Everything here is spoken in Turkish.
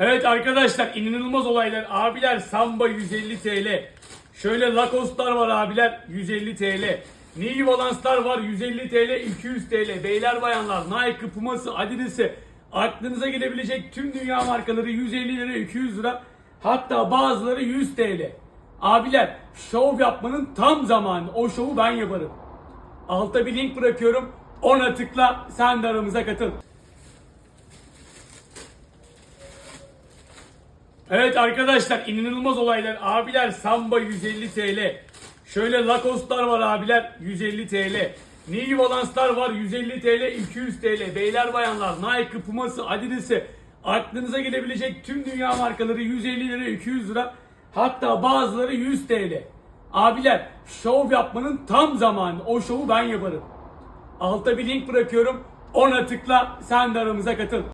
Evet arkadaşlar inanılmaz olaylar. Abiler Samba 150 TL. Şöyle Lacoste'lar var abiler 150 TL. New Balance'lar var 150 TL 200 TL. Beyler bayanlar Nike, Puma'sı, Adidas'ı aklınıza gelebilecek tüm dünya markaları 150 lira 200 lira. Hatta bazıları 100 TL. Abiler şov yapmanın tam zamanı. O şovu ben yaparım. Alta bir link bırakıyorum. Ona tıkla sen de aramıza katıl. Evet arkadaşlar inanılmaz olaylar. Abiler Samba 150 TL. Şöyle Lacoste'lar var abiler 150 TL. New Balance'lar var 150 TL 200 TL. Beyler bayanlar Nike, Puma'sı, Adidas'ı aklınıza gelebilecek tüm dünya markaları 150 lira 200 lira. Hatta bazıları 100 TL. Abiler şov yapmanın tam zamanı. O şovu ben yaparım. Alta bir link bırakıyorum. Ona tıkla sen de aramıza katıl.